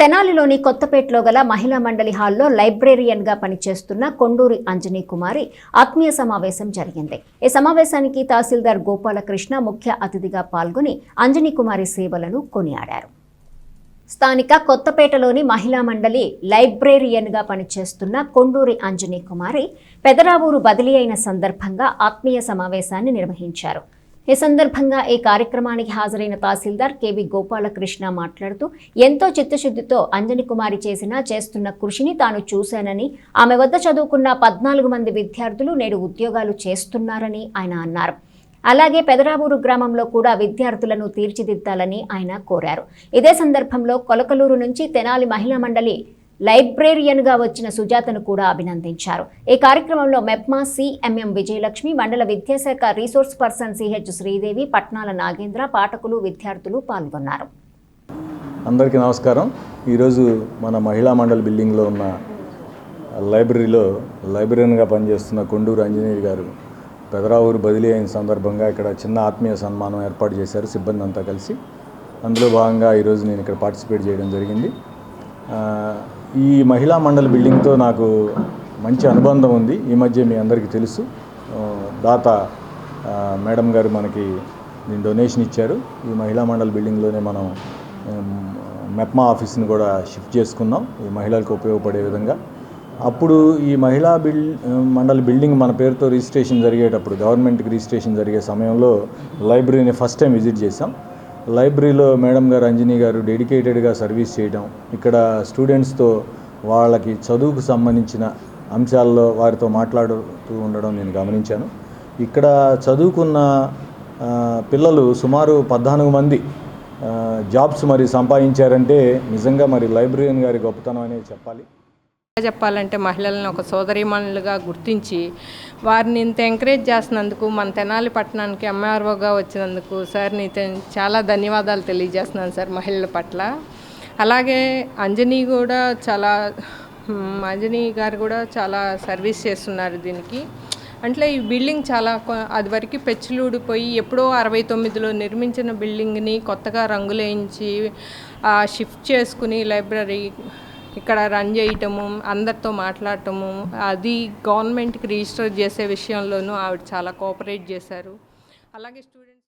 తెనాలిలోని కొత్తపేటలో గల మహిళా మండలి హాల్లో లైబ్రేరియన్గా పనిచేస్తున్న కొండూరి అంజనీ కుమారి ఆత్మీయ సమావేశం జరిగింది. ఈ సమావేశానికి తహసీల్దార్ గోపాలకృష్ణ ముఖ్య అతిథిగా పాల్గొని అంజనీ కుమారి సేవలను కొనియాడారు. స్థానిక కొత్తపేటలోని మహిళా మండలి లైబ్రేరియన్గా పనిచేస్తున్న కొండూరి అంజనీ కుమారి పెదరావూరు బదిలీ అయిన సందర్భంగా ఆత్మీయ సమావేశాన్ని నిర్వహించారు. ఈ సందర్భంగా ఈ కార్యక్రమానికి హాజరైన తహసీల్దార్ కెవి గోపాలకృష్ణ మాట్లాడుతూ ఎంతో చిత్తశుద్ధితో అంజని కుమారి చేసిన చేస్తున్న కృషిని తాను చూశానని ఆమె వద్ద చదువుకున్న పద్నాలుగు మంది విద్యార్థులు నేడు ఉద్యోగాలు చేస్తున్నారని ఆయన అన్నారు. అలాగే పెదరావూరు గ్రామంలో కూడా విద్యార్థులను తీర్చిదిద్దాలని ఆయన కోరారు. ఇదే సందర్భంలో కొలకలూరు నుంచి తెనాలి మహిళా మండలి లైబ్రేరియన్గా వచ్చిన సుజాతను కూడా అభినందించారు. ఈ కార్యక్రమంలో మెప్మా సిఎంఎం విజయలక్ష్మి మండల విద్యాశాఖ resource person CH Sridevi Patnala Nagendra పాఠకులు విద్యార్థులు పాల్గొన్నారు. అందరికీ నమస్కారం. ఈరోజు మన మహిళా మండలి బిల్డింగ్లో ఉన్న లైబ్రరీలో లైబ్రరీగా పనిచేస్తున్న కొండూరు ఆంజనేయులు గారు పెదరావూరు బదిలీ అయిన సందర్భంగా ఇక్కడ చిన్న ఆత్మీయ సన్మానం ఏర్పాటు చేశారు సిబ్బంది అంతా కలిసి. అందులో భాగంగా ఈరోజు నేను ఇక్కడ పార్టిసిపేట్ చేయడం జరిగింది. ఈ మహిళా మండలి బిల్డింగ్తో నాకు మంచి అనుబంధం ఉంది. ఈ మధ్య మీ అందరికీ తెలుసు. దాత మేడం గారు మనకి దీని డొనేషన్ ఇచ్చారు. ఈ మహిళా మండలి బిల్డింగ్లోనే మనం మెప్మా ఆఫీస్ని కూడా షిఫ్ట్ చేసుకున్నాం. ఈ మహిళలకు ఉపయోగపడే విధంగా. అప్పుడు ఈ మహిళా బిల్ మండలి బిల్డింగ్ మన పేరుతో రిజిస్ట్రేషన్ జరిగేటప్పుడు గవర్నమెంట్కి రిజిస్ట్రేషన్ జరిగే సమయంలో లైబ్రరీని ఫస్ట్ టైం విజిట్ చేసాం లైబ్రరీలో మేడం గారు అంజనీ గారు డెడికేటెడ్గా సర్వీస్ చేయడం ఇక్కడ స్టూడెంట్స్తో వాళ్ళకి చదువుకు సంబంధించిన అంశాల్లో వారితో మాట్లాడుతూ ఉండడం నేను గమనించాను. ఇక్కడ చదువుకున్న పిల్లలు సుమారు పద్నాలుగు మంది జాబ్స్ మరి సంపాదించారంటే నిజంగా మరి లైబ్రరీయన్ గారి గొప్పతనం అనేది చెప్పాలి. చెప్పాలంటే మహిళలను ఒక సోదరిమణులుగా గుర్తించి వారిని ఇంత ఎంకరేజ్ చేసినందుకు మన తెనాలి పట్టణానికి ఎంఆర్ఓగా వచ్చినందుకు సార్ నీతో చాలా ధన్యవాదాలు తెలియజేస్తున్నాను సార్ మహిళల పట్ల. అలాగే అంజనీ కూడా చాలా అంజనీ గారు కూడా చాలా సర్వీస్ చేస్తున్నారు దీనికి. అంటే ఈ బిల్డింగ్ చాలా అది వరకు పెచ్చులూడిపోయి ఎప్పుడో అరవై తొమ్మిదిలో నిర్మించిన బిల్డింగ్ని కొత్తగా రంగులేయించి ఆ, షిఫ్ట్ చేసుకుని లైబ్రరీ ఇక్కడ రన్ చేయటము అందరితో మాట్లాడటము అది గవర్నమెంట్కి రిజిస్టర్ చేసే విషయంలోనూ ఆవిడ చాలా కోఆపరేట్ చేశారు. అలాగే స్టూడెంట్